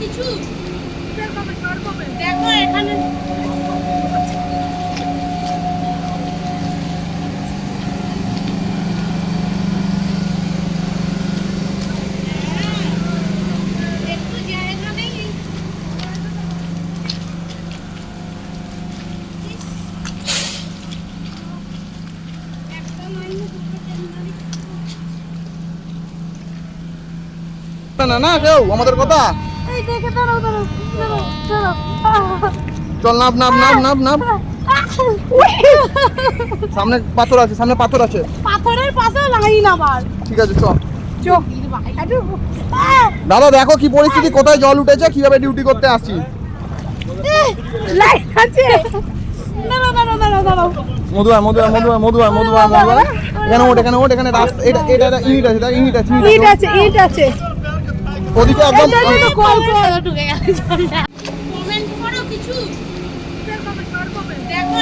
কিছু দেখো এখানে একটু জায়গা নেই একটা মাইনে দুটো টেন্ডারি না না না কেউ আমাদের কথা চল সামনে পাথর আছে সামনে পাথর আছে। পাথরের পাশে লাইন আবার। ঠিক আছে চল দাদা দেখো কি পরিস্থিতি কোথায় জল উঠেছে কীভাবে ডিউটি করতে আয় এখানে ওঠ এখানে ওঠ এখানে রাস্তা এটা এটা আছে ইট আছে। ইট আছে ইট আছে। ওদিকে একদম ঢুকে গেল। কমেন্ট করো কিছু। দেখো